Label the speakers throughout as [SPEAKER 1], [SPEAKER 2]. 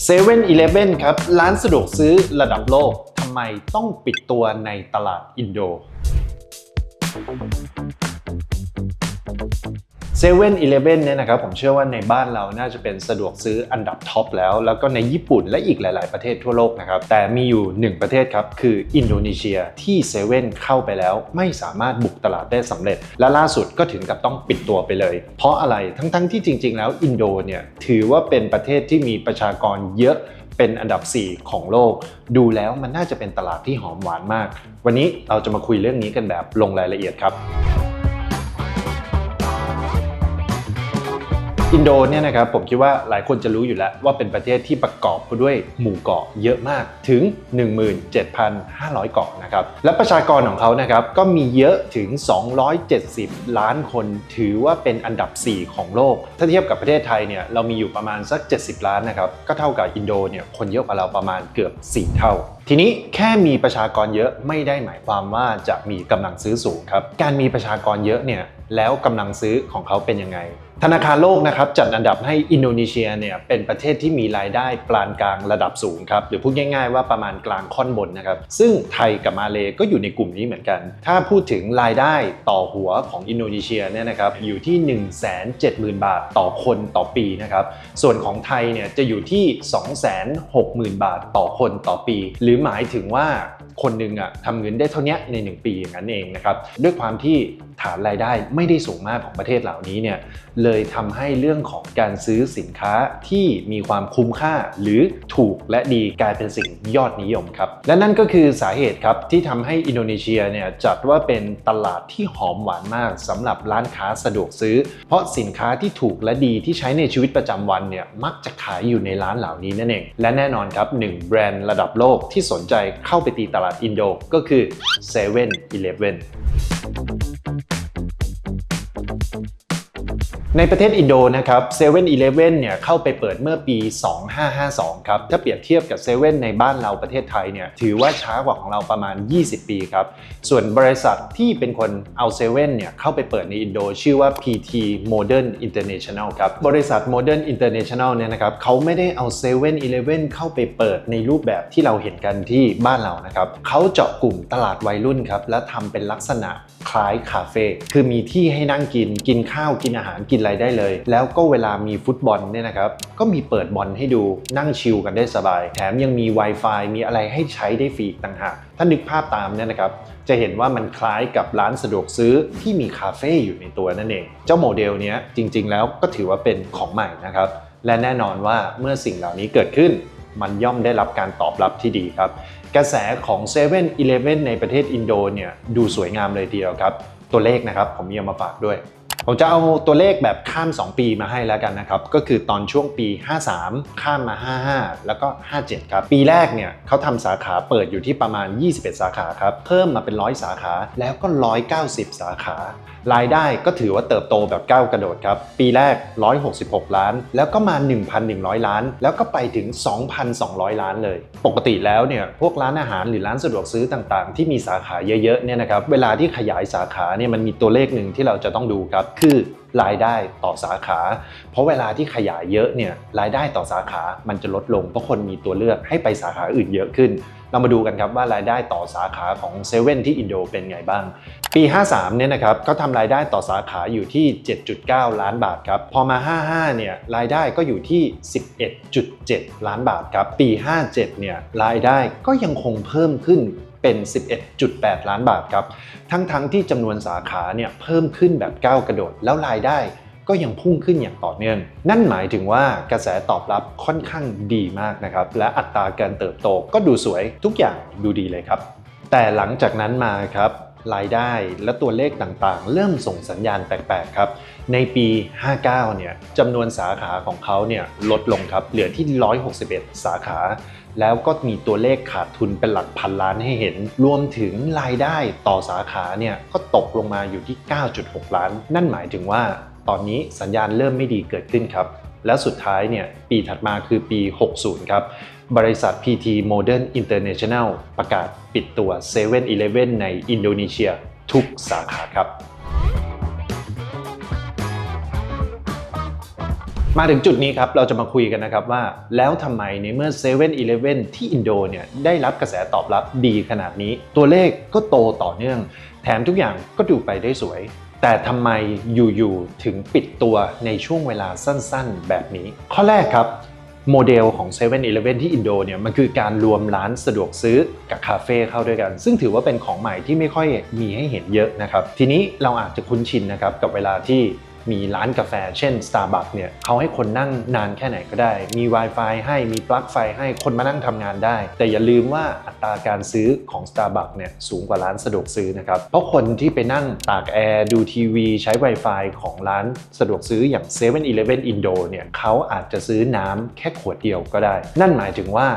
[SPEAKER 1] เซเว่นอีเลฟเว่นครับ ร้านสะดวกซื้อระดับโลกทำไมต้องปิดตัวในตลาดอินโด เซเว่นอีเลฟเว่นเนี่ยนะครับผมเชื่อว่าในบ้านเราน่าจะเป็นสะดวกซื้ออันดับท็อปแล้ว แล้วก็ในญี่ปุ่นและอีกหลาย ๆ ประเทศทั่วโลกนะครับ แต่มีอยู่หนึ่งประเทศครับ คืออินโดนีเซียที่เซเว่นเข้าไปแล้วไม่สามารถบุกตลาดได้สำเร็จ และล่าสุดก็ถึงกับต้องปิดตัวไปเลย เพราะอะไรทั้งๆที่จริง ๆ แล้วอินโดเนี่ยถือว่าเป็นประเทศที่มีประชากรเยอะเป็นอันดับ 4 ของโลก ดูแล้วมันน่าจะเป็นตลาดที่หอมหวานมาก วันนี้เราจะมาคุยเรื่องนี้กันแบบลงรายละเอียดครับ อินโดเนี่ยนะครับผมคิดว่าหลายคนจะรู้อยู่แล้วว่าเป็นประเทศที่ประกอบไปด้วยหมู่เกาะเยอะมากถึง 17,500 เกาะนะครับและประชากรของเขานะครับก็มีเยอะถึง 270 ล้านคนถือว่าเป็นอันดับ 4 ของโลก ถ้าเทียบกับประเทศไทยเนี่ยเรามีอยู่ประมาณสัก 70 ล้านนะครับก็เท่ากับอินโดเนี่ยคนเยอะกว่าเราประมาณเกือบ 4 เท่าทีนี้แค่มีประชากรเยอะไม่ได้หมายความว่าจะมีกำลังซื้อสูงครับ การมีประชากรเยอะเนี่ย แล้วกำลังซื้อของเขาเป็นยังไง ธนาคารโลกนะครับจัดอันดับให้อินโดนีเซียเนี่ยเป็นประเทศที่มีรายได้ปานกลางระดับสูงครับหรือพูดง่ายๆว่าประมาณกลางค่อนบนนะครับซึ่งไทยกับมาเลก็อยู่ในกลุ่มนี้เหมือนกัน ถ้าพูดถึงรายได้ต่อหัวของอินโดนีเซียเนี่ยนะครับอยู่ที่ 170,000 บาทต่อคนต่อปีนะครับส่วนของไทยเนี่ยจะอยู่ที่ 260,000 บาทต่อคนต่อปี หรือหมายถึงว่า คนหนึ่งอะทำเงินได้เท่านี้ใน 1 ปีอย่างนั้นเองนะครับด้วยความที่ฐานรายได้ไม่ได้สูงมากของประเทศเหล่านี้เนี่ยเลยทำให้เรื่องของการซื้อสินค้าที่มีความคุ้มค่าหรือถูกและดีกลายเป็นสิ่งยอดนิยมครับและนั่นก็คือสาเหตุครับที่ทำให้อินโดนีเซียเนี่ยจัดว่าเป็นตลาดที่หอมหวานมากสำหรับร้านค้าสะดวกซื้อ เพราะสินค้าที่ถูกและดีที่ใช้ในชีวิตประจำวันเนี่ยมักจะขายอยู่ในร้านเหล่านี้นั่นเองและแน่นอนครับหนึ่งแบรนด์ระดับโลกที่สนใจเข้าไปตีตลาดอินโดก็คือ7 e เ e ่ e อ ในประเทศอินโดนะครับ7 e เ e ่ e อเลฟเว่นเนี่ยเข้าไปเปิดเมื่อปี 2552 ครับ ถ้าเปรียบเทียบกับ7 e เ e ่นในบ้านเราประเทศไทยเนี่ยถือว่าช้ากว่าของเราประมาณ 20 ปีครับ ส่วนบริษัทที่เป็นคนเอา7 e เ e ่นเนี่ยเข้าไปเปิดในอินโด ชื่อว่า PT Modern International ครับ บริษัท Modern International เนี่ยนะครับเขาไม่ได้เอา7 e เ e ่ e เข้าไปเปิดในรูปแบบที่เราเห็นกันที่บ้านเรานะครับเขาเจาะกลุ่มตลาดวัยรุ่นครับและทำเป็นลักษณะคล้ายคาเฟ่คือมีที่ให้นั่งกินกินข้าวกินอาหารกินอะไรได้เลย แล้วก็เวลามีฟุตบอลเนี่ยนะครับก็มีเปิดบอลให้ดูนั่งชิลกันได้สบาย แถมยังมี Wi-Fi มีอะไรให้ใช้ได้ฟรีต่างหากถ้านึกภาพตามเนี่ยนะครับจะเห็นว่ามันคล้ายกับร้านสะดวกซื้อที่มีคาเฟ่อยู่ในตัวนั่นเอง เจ้าโมเดลนี้จริง ๆ แล้วก็ถือว่าเป็นของใหม่นะครับและแน่นอนว่าเมื่อสิ่งเหล่านี้เกิดขึ้น มันย่อมได้รับการตอบรับที่ดีครับ กระแสของ7 e เ e ่ e อในประเทศอินโดเนี่ยดูสวยงามเลยทีเดียวครับ ตัวเลขนะครับผมมีเอามาฝากด้วย ผมจะเอาตัวเลขแบบข้าม 2 ปีมาให้แล้วกันนะครับ ก็คือตอนช่วงปี 53 ข้ามมา 55 แล้วก็ 57 ครับ ปีแรกเนี่ยเขาทำสาขาเปิดอยู่ที่ประมาณ 21 สาขาครับ เพิ่มมาเป็น 100 สาขาแล้วก็ 190 สาขารายได้ก็ถือว่าเติบโตแบบก้าวกระโดดครับ ปีแรก 166 ล้าน แล้วก็มา 1,100 ล้าน แล้วก็ไปถึง 2,200 ล้านเลย ปกติแล้วเนี่ยพวกร้านอาหารหรือร้านสะดวกซื้อต่างๆ ที่มีสาขาเยอะๆเนี่ยนะครับเวลาที่ขยายสาขาเนี่ยมันมีตัวเลขหนึ่งที่เราจะต้องดูครับคือรายได้ต่อสาขา เพราะเวลาที่ขยายเยอะเนี่ยรายได้ต่อสาขา มันจะลดลงเพราะคนมีตัวเลือกให้ไปสาขาอื่นเยอะขึ้น เรามาดูกันครับว่ารายได้ต่อสาขาของเซเว่นที่อินโดเป็นไงบ้าง ปี 53 เนี่ยนะครับเขาทำรายได้ต่อสาขาอยู่ที่ 7.9 ล้านบาทครับ พอมา 55 เนี่ยรายได้ก็อยู่ที่ 11.7 ล้านบาทครับ ปี 57 เนี่ยรายได้ก็ยังคงเพิ่มขึ้น เป็น 11.8 ล้านบาทครับ ทั้งๆทที่จำนวนสาขาเนี่ยเพิ่มขึ้นแบบก้าวกระโดดแล้วรายได้ก็ยังพุ่งขึ้นอย่างต่อเนื่อง นั่นหมายถึงว่ากระแสตอบรับค่อนข้างดีมากนะครับ และอัตราการเติบโตก็ดูสวยทุกอย่างดูดีเลยครับ แต่หลังจากนั้นมาครับ รายได้และตัวเลขต่างๆ เริ่มส่งสัญญาณแปลกๆครับ ในปี 59 เนี่ยจำนวนสาขาของเขาเนี่ยลดลงครับเหลือที่ 161 สาขา แล้วก็มีตัวเลขขาดทุนเป็นหลักพันล้านให้เห็น รวมถึงรายได้ต่อสาขาเนี่ยก็ตกลงมาอยู่ที่ 9.6 ล้าน นั่นหมายถึงว่า ตอนนี้สัญญาณเริ่มไม่ดีเกิดขึ้นครับและสุดท้ายเนี่ยปีถัดมาคือปี 60 ครับ บริษัท PT Modern International ประกาศปิดตัว 7 e เ e ่ e อในอินโดนีเซียทุกสาขาครับ มาถึงจุดนี้ครับ เราจะมาคุยกันนะครับว่า แล้วทำไมในเมื่อ7 e เ e ่ e อที่อินโดเนี่ยได้รับกระแสตอบรับดีขนาดนี้ ตัวเลขก็โตต่อเนื่อง แถมทุกอย่างก็ดูไปได้สวยแต่ทำไมอยู่ๆถึงปิดตัวในช่วงเวลาสั้นๆ แบบนี้ ข้อแรกครับ โมเดลของ7 e เ e ่ e ที่อินโดเนี่ยมันคือการรวมร้านสะดวกซื้อกับคาเฟ่เข้าด้วยกัน ซึ่งถือว่าเป็นของใหม่ที่ไม่ค่อยมีให้เห็นเยอะนะครับ ทีนี้เราอาจจะคุ้นชินนะครับกับเวลาที่ มีร้านกาแฟ เช่น Starbucks เนี่ยเขาให้คนนั่งนานแค่ไหนก็ได้ มี Wi-Fi ให้มีปลั๊กไฟให้คนมานั่งทำงานได้ แต่อย่าลืมว่าอัตราการซื้อของ Starbucks เนี่ยสูงกว่าร้านสะดวกซื้อนะครับ เพราะคนที่ไปนั่งตากแอร์ดูทีวี ใช้ Wi-Fi ของร้านสะดวกซื้ออย่าง7 e เ e ่ e อินโดเนี่ยเขาอาจจะซื้อน้ำแค่ขวดเดียวก็ได้ นั่นหมายถึงว่า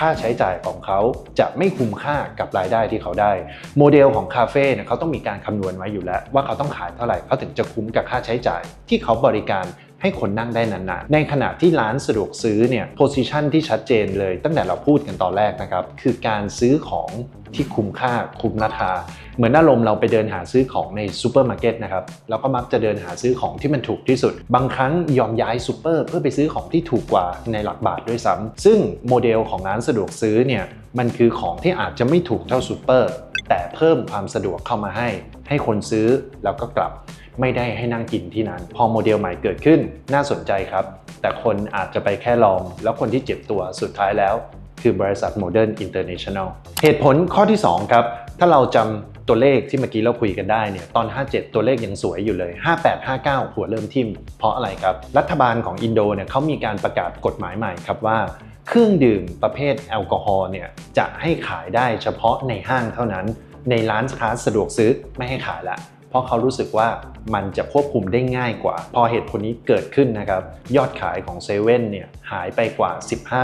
[SPEAKER 1] ค่าใช้จ่ายของเขาจะไม่คุ้มค่ากับรายได้ที่เขาได้ โมเดลของคาเฟ่เนี่ยเขาต้องมีการคำนวณไว้อยู่แล้ว ว่าเขาต้องขายเท่าไหร่เขาถึงจะคุ้มกับค่าใช้จ่ายที่เขาบริการ ให้คนนั่งได้นานๆ ในขณะที่ร้านสะดวกซื้อเนี่ยโพซิชันที่ชัดเจนเลย ตั้งแต่เราพูดกันตอนแรกนะครับ คือการซื้อของที่คุ้มค่าคุ้มราคา เหมือนอารมณ์เราไปเดินหาซื้อของในซูเปอร์มาร์เก็ตนะครับเราก็มักจะเดินหาซื้อของที่มันถูกที่สุด บางครั้งยอมย้ายซูเปอร์เพื่อไปซื้อของที่ถูกกว่าในหลักบาทด้วยซ้ำซึ่งโมเดลของร้านสะดวกซื้อเนี่ยมันคือของที่อาจจะไม่ถูกเท่าซูเปอร์แต่เพิ่มความสะดวกเข้ามาให้ ให้คนซื้อแล้วก็กลับไม่ได้ให้นั่งกินที่นั้น พอโมเดลใหม่เกิดขึ้นน่าสนใจครับ แต่คนอาจจะไปแค่ลอง แล้วคนที่เจ็บตัวสุดท้ายแล้ว คือบริษัท Modern International เหตุผลข้อที่ 2 ครับ ถ้าเราจำตัวเลขที่เมื่อกี้เราคุยกันได้เนี่ยตอน 57 ตัวเลขยังสวยอยู่เลย 58 59 หัวเริ่มทิ่ม เพราะอะไรครับ รัฐบาลของอินโดเนี่ยเขามีการประกาศกฎหมายใหม่ครับว่าเครื่องดื่มประเภทแอลกอฮอล์เนี่ยจะให้ขายได้เฉพาะในห้างเท่านั้น ในร้านค้าสะดวกซื้อไม่ให้ขายละ เพราะเขารู้สึกว่ามันจะควบคุมได้ง่ายกว่า พอเหตุผลนี้เกิดขึ้นนะครับยอดขายของเซเว่นเนี่ยหายไปกว่า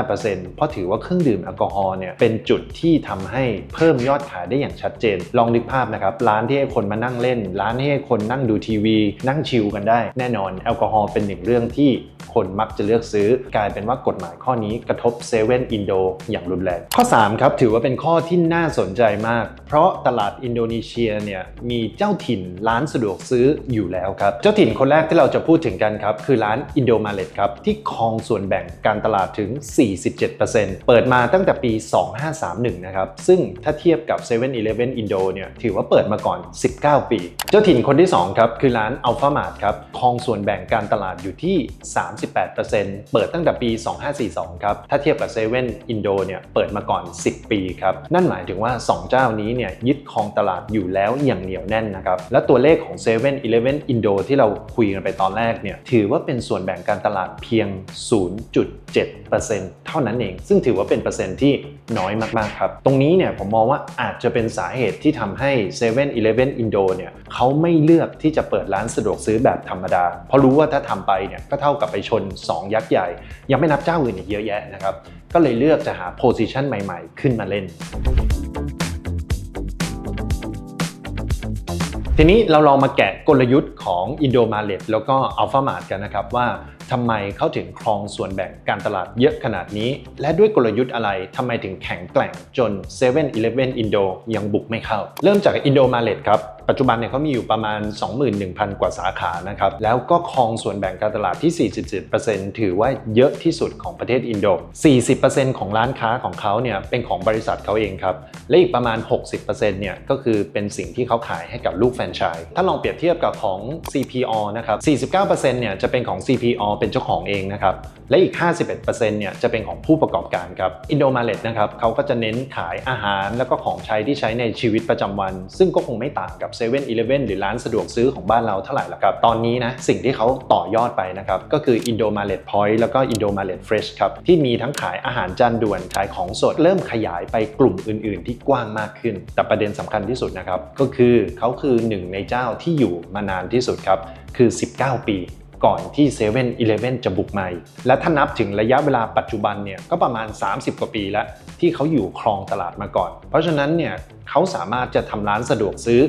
[SPEAKER 1] 15%เพราะถือว่าเครื่องดื่มแอลกอฮอล์เนี่ยเป็นจุดที่ทำให้เพิ่มยอดขายได้อย่างชัดเจน ลองนึกภาพนะครับร้านที่ให้คนมานั่งเล่น ร้านที่ให้คนนั่งดูทีวี นั่งชิลกันได้ แน่นอนแอลกอฮอล์เป็นหนึ่งเรื่องที่คนมักจะเลือกซื้อกลายเป็นว่ากฎหมายข้อนี้กระทบเซเว่นอินโดอย่างรุนแรง ข้อ 3 ครับ ถือว่าเป็นข้อที่น่าสนใจมาก เพราะตลาดอินโดนีเซียเนี่ยมีเจ้าถิ่นร้านสะดวกซื้ออยู่แล้วครับ เจ้าถิ่นคนแรกที่เราจะพูดถึงกันครับ คือร้านอินโดมาเลตครับ ที่ครองส่วนแบ่งการตลาดถึง 47%เปิดมาตั้งแต่ปี 2531 นะครับ ซึ่งถ้าเทียบกับ7 e เ e ่ e ออินโดเนี่ยถือว่าเปิดมาก่อน 19 ปี เจ้าถิ่นคนที่ 2 ครับ คือร้านอัลฟามาร์ทครับครองส่วนแบ่งการตลาดอยู่ที่ 38%เปิดตั้งแต่ปี 2542 ครับ ถ้าเทียบกับ7 e เ e ่ e อินโดเนี่ยเปิดมาก่อน 10 ปีครับนั่นหมายถึงว่า 2 เจ้านี้เนี่ยยึดครองตลาดอยู่แล้วอย่างเหนียวแน่นนะครับและตัวเลขของ7 e เ e ่ e ออินโดที่เราคุยกันไปตอนแรกเนี่ยถือว่าเป็นส่วนแบ่งการตลาดเพียง 0.7%เท่านั้นเอง ซึ่งถือว่าเป็นเปอร์เซ็นต์ที่น้อยมาก ๆ ครับ ตรงนี้เนี่ยผมมองว่าอาจจะเป็นสาเหตุที่ทำให้7 e เ e ่ e อินโดเนี่ยเขาไม่เลือกที่จะเปิดร้านสะดวกซื้อแบบธรรมดา เพราะรู้ว่าถ้าทำไปเนี่ยก็เท่ากับไปชน 2 ยักษ์ใหญ่ ยังไม่นับเจ้าอื่นอีกเยอะแยะนะครับก็เลยเลือกจะหาโพซิชันใหม่ ๆ ขึ้นมาเล่น ทีนี้เราลองมาแกะกลยุทธ์ของอินโดมาเลตแล้วก็อัลฟามาดกันนะครับว่าทำไมเขาถึงครองส่วนแบ่งการตลาดเยอะขนาดนี้ และด้วยกลยุทธ์อะไรทำไมถึงแข็งแกร่งจน7 e เ e ่ e อินโดยังบุกไม่เข้า เริ่มจากอินโดมาเลตครับ ปัจจุบันเนี่ยเขามีอยู่ประมาณ 21,000 กว่าสาขานะครับ แล้วก็ครองส่วนแบ่งการตลาดที่ 47%ถือว่าเยอะที่สุดของประเทศอินโด 40%ของร้านค้าของเขาเนี่ยเป็นของบริษัทเขาเองครับ และอีกประมาณ 60%เนี่ยก็คือเป็นสิ่งที่เขาขายให้กับลูกแฟรนไชส์ ถ้าลองเปรียบเทียบกับของ CPO นะครับ 49%เนี่ยจะเป็นของ CPO เป็นเจ้าของเองนะครับ และอีก 51%เนี่ยจะเป็นของผู้ประกอบการครับ อินโดมาเลตนะครับเขาก็จะเน้นขายอาหารแล้วก็ของใช้ที่ใช้ในชีวิตประจำวัน ซึ่งก็คงไม่ต่างกับเซเว่นอีเลฟเว่นหรือร้านสะดวกซื้อของบ้านเราเท่าไหร่ละครับ ตอนนี้นะสิ่งที่เขาต่อยอดไปนะครับ ก็คืออินโดมาเลตพอยต์แล้วก็อินโดมาเลตเฟรชครับ ที่มีทั้งขายอาหารจานด่วนขายของสด เริ่มขยายไปกลุ่มอื่น ๆ ที่กว้างมากขึ้น แต่ประเด็นสำคัญที่สุดนะครับ ก็คือเขาคือหนึ่งในเจ้าที่อยู่มานานที่สุดครับคือ 19 ปี ก่อนที่7 e เ e ่ e จะบุกมาและถ้านับถึงระยะเวลาปัจจุบันเนี่ยก็ประมาณ 30 กว่าปีแล้วที่เขาอยู่ครองตลาดมาก่อน เพราะฉะนั้นเนี่ยเขาสามารถจะทำร้านสะดวกซื้อ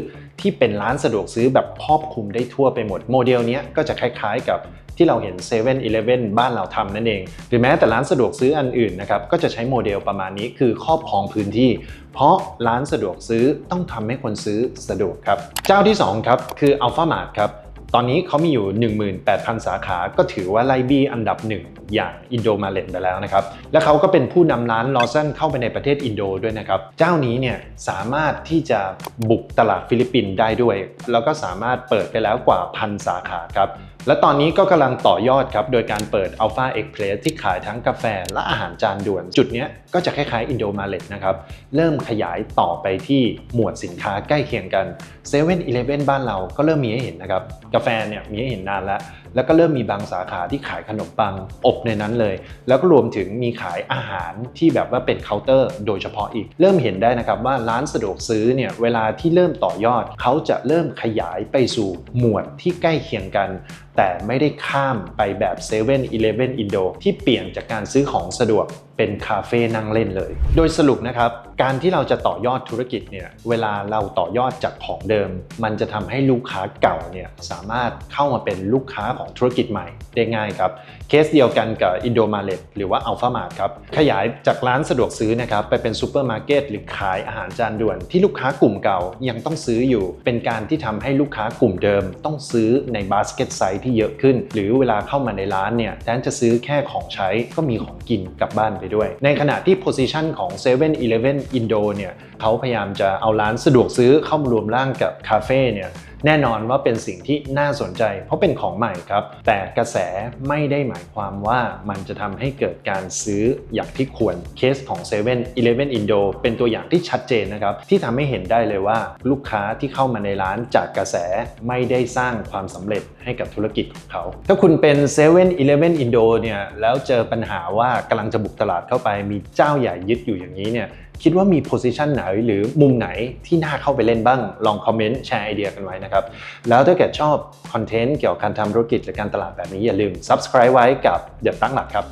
[SPEAKER 1] ที่เป็นร้านสะดวกซื้อแบบครอบคลุมได้ทั่วไปหมดโมเดลนี้ก็จะคล้ายๆกับที่เราเห็น7 e เ e ่ e บ้านเราทำนั่นเอง หรือแม้แต่ร้านสะดวกซื้ออันอื่นนะครับก็จะใช้โมเดลประมาณนี้คือครอบครองพื้นที่ เพราะร้านสะดวกซื้อต้องทำให้คนซื้อสะดวกครับ เจ้าที่2ครับคือ Alpha Mart ครับ ตอนนี้เขามีอยู่ 18,000 สาขา ก็ถือว่าไล่บี้อันดับหนึ่งอย่างอินโดมาเลนไปแล้วนะครับ และเขาก็เป็นผู้นำร้านลอสันเข้าไปในประเทศอินโดด้วยนะครับ เจ้านี้เนี่ยสามารถที่จะบุกตลาดฟิลิปปินส์ได้ด้วย แล้วก็สามารถเปิดไปแล้วกว่าพันสาขาครับ และตอนนี้ก็กำลังต่อยอดครับ โดยการเปิด Alpha Express ที่ขายทั้งกาแฟและอาหารจานด่วน จุดนี้ก็จะคล้ายๆอินโดมาเลตนะครับ เริ่มขยายต่อไปที่หมวดสินค้าใกล้เคียงกัน7 e เ e ่ e อบ้านเราก็เริ่มมีให้เห็นนะครับ กาแฟเนี่ยมีให้เห็นนานแล้ว แล้วก็เริ่มมีบางสาขาที่ขายขนมปังอบในนั้นเลย แล้วก็รวมถึงมีขายอาหารที่แบบว่าเป็นเคาน์เตอร์ โดยเฉพาะอีก เริ่มเห็นได้นะครับว่าร้านสะดวกซื้อเนี่ยเวลาที่เริ่มต่อยอด เขาจะเริ่มขยายไปสู่หมวดที่ใกล้เคียงกันแต่ไม่ได้ข้ามไปแบบ7 e เ e ่ e ออินโดที่เปลี่ยนจากการซื้อของสะดวก เป็นคาเฟ่นั่งเล่นเลย โดยสรุปนะครับ การที่เราจะต่อยอดธุรกิจเนี่ย เวลาเราต่อยอดจากของเดิม มันจะทำให้ลูกค้าเก่าเนี่ยสามารถเข้ามาเป็นลูกค้าของธุรกิจใหม่ได้ง่ายครับ เคสเดียวกันกับอินโดมาเลตหรือว่าอัลฟามาร์ครับ ขยายจากร้านสะดวกซื้อนะครับไปเป็นซูเปอร์มาร์เก็ตหรือขายอาหารจานด่วนที่ลูกค้ากลุ่มเก่ายังต้องซื้ออยู่ เป็นการที่ทำให้ลูกค้ากลุ่มเดิม ต้องซื้อในบาสเกตไซส์ที่เยอะขึ้น หรือเวลาเข้ามาในร้านเนี่ยแทนจะซื้อแค่ของใช้ก็มีของกินกลับบ้านไปด้วย ในขณะที่ position ของ7 e เ e ่ e ออินโดเนี่ยเขาพยายามจะเอาร้านสะดวกซื้อเข้ามารวมร่างกับคาเฟ่เนี่ย แน่นอนว่าเป็นสิ่งที่น่าสนใจ เพราะเป็นของใหม่ครับ แต่กระแสไม่ได้หมายความว่ามันจะทำให้เกิดการซื้ออย่างที่ควรเคสของ7 e เ e ่ e ออินโดเป็นตัวอย่างที่ชัดเจนนะครับ ที่ทำให้เห็นได้เลยว่าลูกค้าที่เข้ามาในร้านจากกระแสไม่ได้สร้างความสำเร็จให้กับธุรกิจของเขา ถ้าคุณเป็น7 e เ e ่ e อินโดเนี่ยแล้วเจอปัญหาว่ากำลังจะบุกตลาดเข้าไปมีเจ้าใหญ่ยึดอยู่อย่างนี้เนี่ย คิดว่ามีโพสิชันไหนหรือมุมไหนที่น่าเข้าไปเล่นบ้าง ลองคอมเมนต์แชร์ไอเดียกันไว้นะครับ แล้วถ้าเกิดชอบคอนเทนต์เกี่ยวกับการทำธุรกิจหรือการตลาดแบบนี้อย่าลืม subscribe ไว้กับเดี๋ยวตั้งหลักครับ